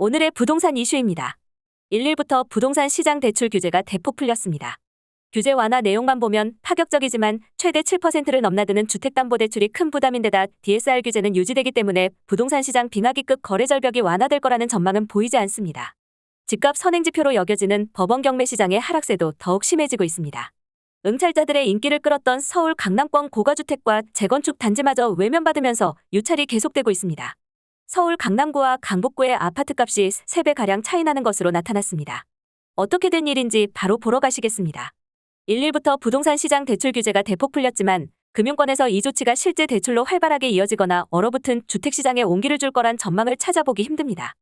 오늘의 부동산 이슈입니다. 1일부터 부동산 시장 대출 규제가 대폭 풀렸습니다. 규제 완화 내용만 보면 파격적이지만 최대 7%를 넘나드는 주택담보대출이 큰 부담인데다 DSR 규제는 유지되기 때문에 부동산 시장 빙하기급 거래 절벽이 완화될 거라는 전망은 보이지 않습니다. 집값 선행지표로 여겨지는 법원 경매 시장의 하락세도 더욱 심해지고 있습니다. 응찰자들의 인기를 끌었던 서울 강남권 고가주택과 재건축 단지마저 외면받으면서 유찰이 계속되고 있습니다. 서울 강남구와 강북구의 아파트값이 3배가량 차이 나는 것으로 나타났습니다. 어떻게 된 일인지 바로 보러 가시겠습니다. 1일부터 부동산 시장 대출 규제가 대폭 풀렸지만 금융권에서 이 조치가 실제 대출로 활발하게 이어지거나 얼어붙은 주택시장에 온기를 줄 거란 전망을 찾아보기 힘듭니다.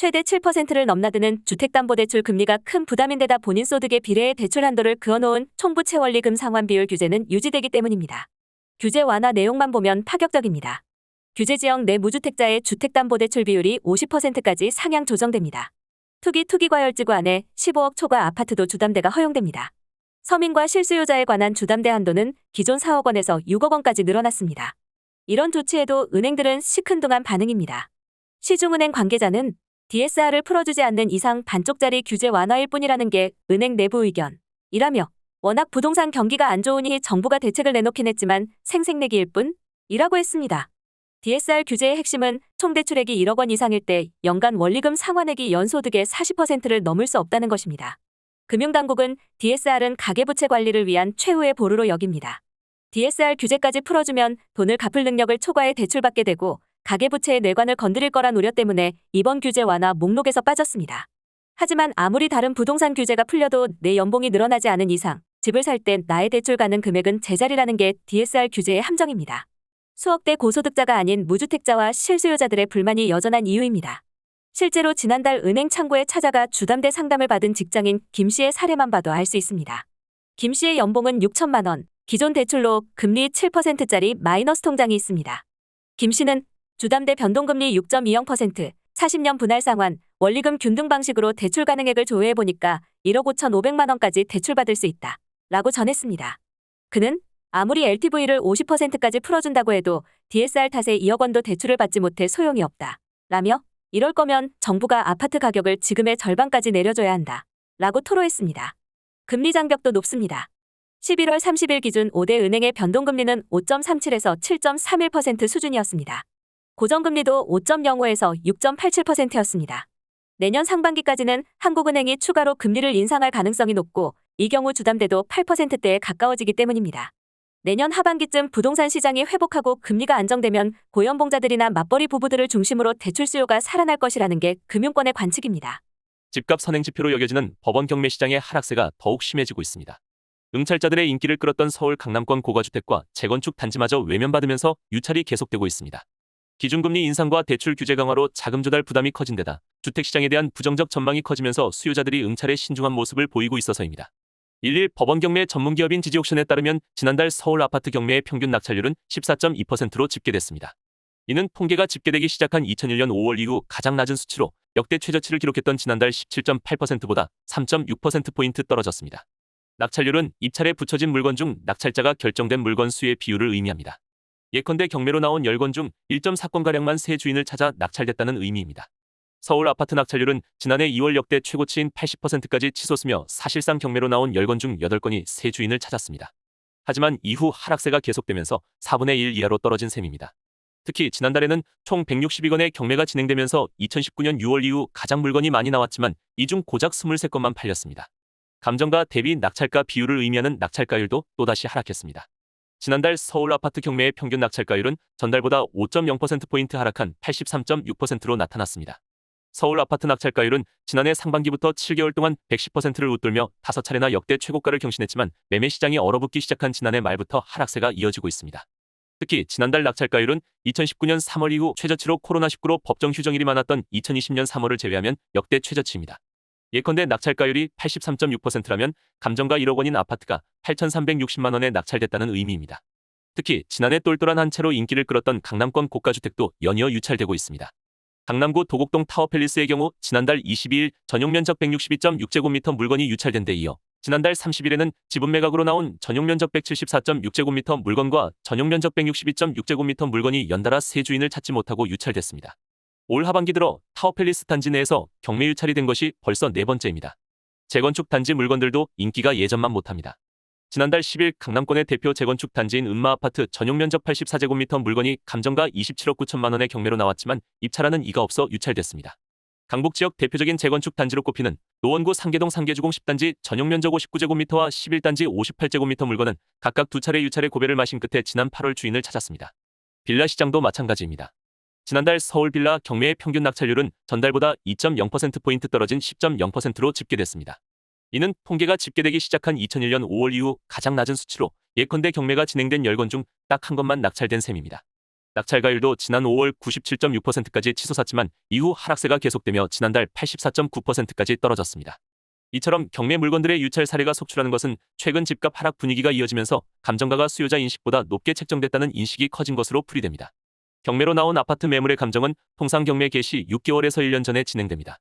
최대 7%를 넘나드는 주택담보대출 금리가 큰 부담인데다 본인 소득에 비례해 대출 한도를 그어놓은 총부채 원리금 상환 비율 규제는 유지되기 때문입니다. 규제 완화 내용만 보면 파격적입니다. 규제 지역 내 무주택자의 주택담보대출 비율이 50%까지 상향 조정됩니다. 투기 투기과열지구 안에 15억 초과 아파트도 주담대가 허용됩니다. 서민과 실수요자에 관한 주담대 한도는 기존 4억 원에서 6억 원까지 늘어났습니다. 이런 조치에도 은행들은 시큰둥한 반응입니다. 시중은행 관계자는 DSR을 풀어주지 않는 이상 반쪽짜리 규제 완화일 뿐이라는 게 은행 내부 의견이라며 워낙 부동산 경기가 안 좋으니 정부가 대책을 내놓긴 했지만 생색내기일 뿐이라고 했습니다. DSR 규제의 핵심은 총 대출액이 1억 원 이상일 때 연간 원리금 상환액이 연소득의 40%를 넘을 수 없다는 것입니다. 금융당국은 DSR은 가계부채 관리를 위한 최후의 보루로 여깁니다. DSR 규제까지 풀어주면 돈을 갚을 능력을 초과해 대출받게 되고 가계부채의 뇌관을 건드릴 거란 우려 때문에 이번 규제 완화 목록에서 빠졌습니다. 하지만 아무리 다른 부동산 규제가 풀려도 내 연봉이 늘어나지 않은 이상 집을 살때 나의 대출 가능 금액은 제자리라는 게 DSR 규제의 함정입니다. 수억대 고소득자가 아닌 무주택자와 실수요자들의 불만이 여전한 이유입니다. 실제로 지난달 은행 창구에 찾아가 주담대 상담을 받은 직장인 김 씨의 사례만 봐도 알 수 있습니다. 김 씨의 연봉은 6천만 원, 기존 대출로 금리 7%짜리 마이너스 통장이 있습니다. 김 씨는 주담대 변동금리 6.20%, 40년 분할 상환, 원리금 균등 방식으로 대출 가능액을 조회해 보니까 1억 5천5백만 원까지 대출받을 수 있다. 라고 전했습니다. 그는 아무리 LTV를 50%까지 풀어준다고 해도 DSR 탓에 2억 원도 대출을 받지 못해 소용이 없다. 라며 이럴 거면 정부가 아파트 가격을 지금의 절반까지 내려줘야 한다. 라고 토로했습니다. 금리 장벽도 높습니다. 11월 30일 기준 5대 은행의 변동금리는 5.37에서 7.31% 수준이었습니다. 고정금리도 5.05에서 6.87%였습니다. 내년 상반기까지는 한국은행이 추가로 금리를 인상할 가능성이 높고 이 경우 주담대도 8%대에 가까워지기 때문입니다. 내년 하반기쯤 부동산 시장이 회복하고 금리가 안정되면 고연봉자들이나 맞벌이 부부들을 중심으로 대출 수요가 살아날 것이라는 게 금융권의 관측입니다. 집값 선행지표로 여겨지는 법원 경매 시장의 하락세가 더욱 심해지고 있습니다. 응찰자들의 인기를 끌었던 서울 강남권 고가주택과 재건축 단지마저 외면받으면서 유찰이 계속되고 있습니다. 기준금리 인상과 대출 규제 강화로 자금 조달 부담이 커진 데다 주택시장에 대한 부정적 전망이 커지면서 수요자들이 응찰에 신중한 모습을 보이고 있어서입니다. 1일 법원 경매 전문기업인 지지옥션에 따르면 지난달 서울 아파트 경매의 평균 낙찰률은 14.2%로 집계됐습니다. 이는 통계가 집계되기 시작한 2001년 5월 이후 가장 낮은 수치로 역대 최저치를 기록했던 지난달 17.8%보다 3.6%포인트 떨어졌습니다. 낙찰률은 입찰에 붙여진 물건 중 낙찰자가 결정된 물건 수의 비율을 의미합니다. 예컨대 경매로 나온 10건 중 1.4건가량만 새 주인을 찾아 낙찰됐다는 의미입니다. 서울 아파트 낙찰률은 지난해 2월 역대 최고치인 80%까지 치솟으며 사실상 경매로 나온 10건 중 8건이 새 주인을 찾았습니다. 하지만 이후 하락세가 계속되면서 4분의 1 이하로 떨어진 셈입니다. 특히 지난달에는 총 162건의 경매가 진행되면서 2019년 6월 이후 가장 물건이 많이 나왔지만 이 중 고작 23건만 팔렸습니다. 감정가 대비 낙찰가 비율을 의미하는 낙찰가율도 또다시 하락했습니다. 지난달 서울 아파트 경매의 평균 낙찰가율은 전달보다 5.0%포인트 하락한 83.6%로 나타났습니다. 서울 아파트 낙찰가율은 지난해 상반기부터 7개월 동안 110%를 웃돌며 5차례나 역대 최고가를 경신했지만 매매 시장이 얼어붙기 시작한 지난해 말부터 하락세가 이어지고 있습니다. 특히 지난달 낙찰가율은 2019년 3월 이후 최저치로 코로나19로 법정 휴정일이 많았던 2020년 3월을 제외하면 역대 최저치입니다. 예컨대 낙찰가율이 83.6%라면 감정가 1억 원인 아파트가 8,360만 원에 낙찰됐다는 의미입니다. 특히 지난해 똘똘한 한 채로 인기를 끌었던 강남권 고가주택도 연이어 유찰되고 있습니다. 강남구 도곡동 타워팰리스의 경우 지난달 22일 전용 면적 162.6제곱미터 물건이 유찰된 데 이어 지난달 30일에는 지분 매각으로 나온 전용 면적 174.6제곱미터 물건과 전용 면적 162.6제곱미터 물건이 연달아 새 주인을 찾지 못하고 유찰됐습니다. 올 하반기 들어 타워팰리스 단지 내에서 경매 유찰이 된 것이 벌써 네 번째입니다. 재건축 단지 물건들도 인기가 예전만 못합니다. 지난달 10일 강남권의 대표 재건축 단지인 은마 아파트 전용 면적 84제곱미터 물건이 감정가 27억 9천만 원의 경매로 나왔지만 입찰하는 이가 없어 유찰됐습니다. 강북 지역 대표적인 재건축 단지로 꼽히는 노원구 상계동 상계주공 10단지 전용 면적 59제곱미터와 11단지 58제곱미터 물건은 각각 두 차례 유찰의 고배를 마신 끝에 지난 8월 주인을 찾았습니다. 빌라 시장도 마찬가지입니다. 지난달 서울 빌라 경매의 평균 낙찰률은 전달보다 2.0%포인트 떨어진 10.0%로 집계됐습니다. 이는 통계가 집계되기 시작한 2001년 5월 이후 가장 낮은 수치로 예컨대 경매가 진행된 10건 중 딱 한 건만 낙찰된 셈입니다. 낙찰가율도 지난 5월 97.6%까지 치솟았지만 이후 하락세가 계속되며 지난달 84.9%까지 떨어졌습니다. 이처럼 경매 물건들의 유찰 사례가 속출하는 것은 최근 집값 하락 분위기가 이어지면서 감정가가 수요자 인식보다 높게 책정됐다는 인식이 커진 것으로 풀이됩니다. 경매로 나온 아파트 매물의 감정은 통상 경매 개시 6개월에서 1년 전에 진행됩니다.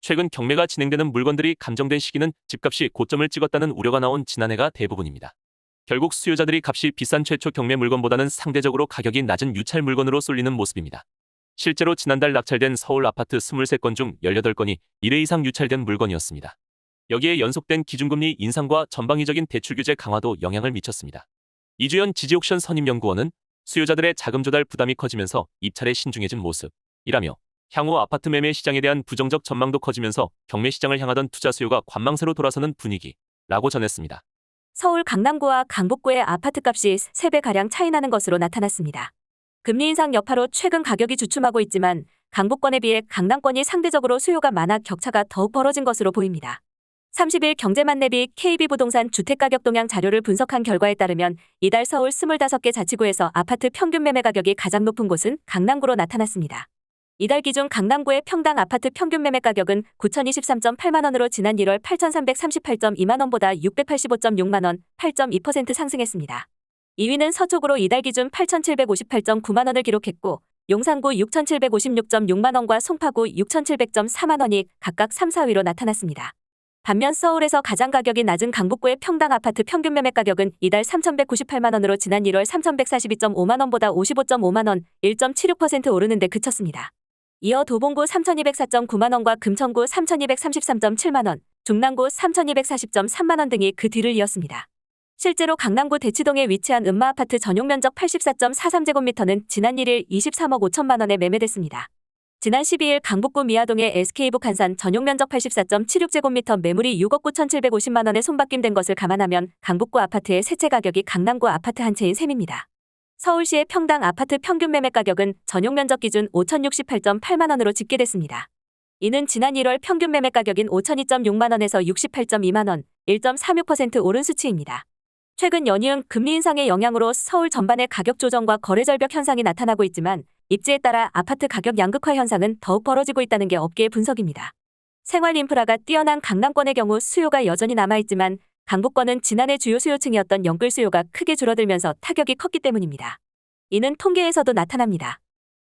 최근 경매가 진행되는 물건들이 감정된 시기는 집값이 고점을 찍었다는 우려가 나온 지난해가 대부분입니다. 결국 수요자들이 값이 비싼 최초 경매 물건보다는 상대적으로 가격이 낮은 유찰 물건으로 쏠리는 모습입니다. 실제로 지난달 낙찰된 서울 아파트 23건 중 18건이 1회 이상 유찰된 물건이었습니다. 여기에 연속된 기준금리 인상과 전방위적인 대출 규제 강화도 영향을 미쳤습니다. 이주연 지지옥션 선임연구원은 수요자들의 자금 조달 부담이 커지면서 입찰에 신중해진 모습이라며 향후 아파트 매매 시장에 대한 부정적 전망도 커지면서 경매 시장을 향하던 투자 수요가 관망세로 돌아서는 분위기라고 전했습니다. 서울 강남구와 강북구의 아파트값이 3배가량 차이 나는 것으로 나타났습니다. 금리 인상 여파로 최근 가격이 주춤하고 있지만 강북권에 비해 강남권이 상대적으로 수요가 많아 격차가 더욱 벌어진 것으로 보입니다. 30일 경제만렙이 KB부동산 주택가격 동향 자료를 분석한 결과에 따르면 이달 서울 25개 자치구에서 아파트 평균 매매 가격이 가장 높은 곳은 강남구로 나타났습니다. 이달 기준 강남구의 평당 아파트 평균 매매 가격은 9,023.8만 원으로 지난 1월 8,338.2만 원보다 685.6만 원, 8.2% 상승했습니다. 2위는 서초구로 이달 기준 8,758.9만 원을 기록했고 용산구 6,756.6만 원과 송파구 6,700.4만 원이 각각 3, 4위로 나타났습니다. 반면 서울에서 가장 가격이 낮은 강북구의 평당 아파트 평균 매매 가격은 이달 3,198만 원으로 지난 1월 3,142.5만 원보다 55.5만 원, 1.76% 오르는 데 그쳤습니다. 이어 도봉구 3,204.9만 원과 금천구 3,233.7만 원, 중랑구 3,240.3만 원 등이 그 뒤를 이었습니다. 실제로 강남구 대치동에 위치한 음마 아파트 전용 면적 84.43제곱미터는 지난 1일 23억 5천만 원에 매매됐습니다. 지난 12일 강북구 미아동의 SK북한산 전용 면적 84.76제곱미터 매물이 6억 9,750만 원에 손바뀜된 것을 감안하면 강북구 아파트의 세채 가격이 강남구 아파트 한 채인 셈입니다. 서울시의 평당 아파트 평균 매매 가격은 전용 면적 기준 5,068.8만 원으로 집계됐습니다. 이는 지난 1월 평균 매매 가격인 5,002.6만 원에서 68.2만 원, 1.36% 오른 수치입니다. 최근 연이은 금리 인상의 영향으로 서울 전반의 가격 조정과 거래 절벽 현상이 나타나고 있지만 입지에 따라 아파트 가격 양극화 현상은 더욱 벌어지고 있다는 게 업계의 분석입니다. 생활 인프라가 뛰어난 강남권의 경우 수요가 여전히 남아있지만 강북권은 지난해 주요 수요층이었던 영끌 수요가 크게 줄어들면서 타격이 컸기 때문입니다. 이는 통계에서도 나타납니다.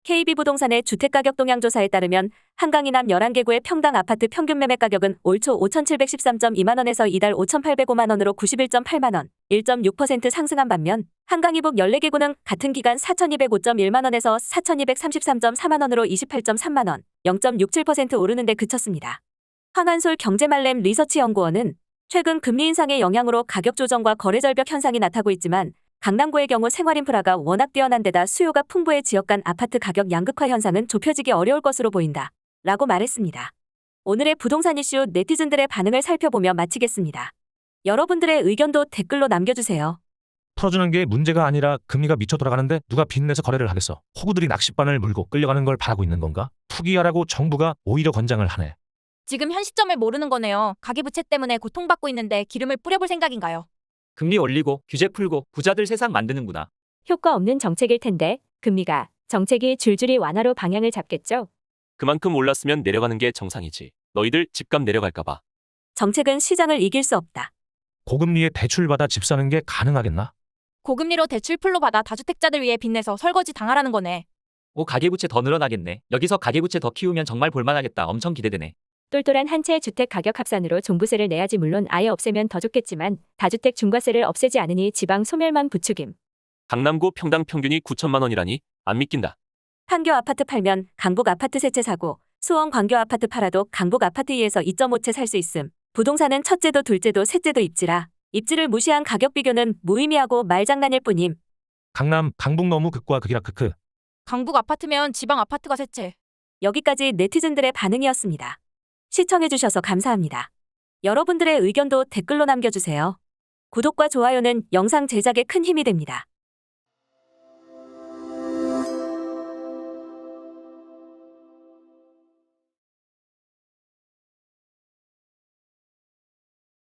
KB부동산의 주택가격 동향조사에 따르면 한강 이남 11개구의 평당 아파트 평균 매매 가격은 올 초 5,713.2만 원에서 이달 5,805만 원으로 91.8만 원, 1.6% 상승한 반면 한강 이북 14개구는 같은 기간 4,205.1만 원에서 4,233.4만 원으로 28.3만 원, 0.67% 오르는 데 그쳤습니다. 황한솔 경제말렘 리서치연구원은 최근 금리 인상의 영향으로 가격 조정과 거래 절벽 현상이 나타나고 있지만 강남구의 경우 생활 인프라가 워낙 뛰어난 데다 수요가 풍부해 지역 간 아파트 가격 양극화 현상은 좁혀지기 어려울 것으로 보인다. 라고 말했습니다. 오늘의 부동산 이슈 네티즌들의 반응을 살펴보며 마치겠습니다. 여러분들의 의견도 댓글로 남겨주세요. 풀어주는 게 문제가 아니라 금리가 미쳐 돌아가는데 누가 빚내서 거래를 하겠어. 호구들이 낚싯바늘 물고 끌려가는 걸 바라고 있는 건가? 투기하라고 정부가 오히려 권장을 하네. 지금 현 시점을 모르는 거네요. 가계부채 때문에 고통받고 있는데 기름을 뿌려볼 생각인가요? 금리 올리고 규제 풀고 부자들 세상 만드는구나. 효과 없는 정책일 텐데 금리가 정책이 줄줄이 완화로 방향을 잡겠죠. 그만큼 올랐으면 내려가는 게 정상이지. 너희들 집값 내려갈까봐. 정책은 시장을 이길 수 없다. 고금리에 대출받아 집 사는 게 가능하겠나? 고금리로 대출 풀로 받아 다주택자들 위해 빚내서 설거지 당하라는 거네. 오 가계부채 더 늘어나겠네. 여기서 가계부채 더 키우면 정말 볼만하겠다. 엄청 기대되네. 똘똘한 한 채의 주택 가격 합산으로 종부세를 내야지 물론 아예 없애면 더 좋겠지만 다주택 중과세를 없애지 않으니 지방 소멸만 부추김. 강남구 평당 평균이 9천만 원이라니 안 믿긴다. 판교 아파트 팔면 강북 아파트 세 채 사고 수원 광교 아파트 팔아도 강북 아파트 2에서 2.5채 살 수 있음. 부동산은 첫째도 둘째도 셋째도 입지라 입지를 무시한 가격 비교는 무의미하고 말장난일 뿐임. 강남, 강북 너무 극과 극이라 크크. 강북 아파트면 지방 아파트가 셋째. 여기까지 네티즌들의 반응이었습니다. 시청해주셔서 감사합니다. 여러분들의 의견도 댓글로 남겨주세요. 구독과 좋아요는 영상 제작에 큰 힘이 됩니다.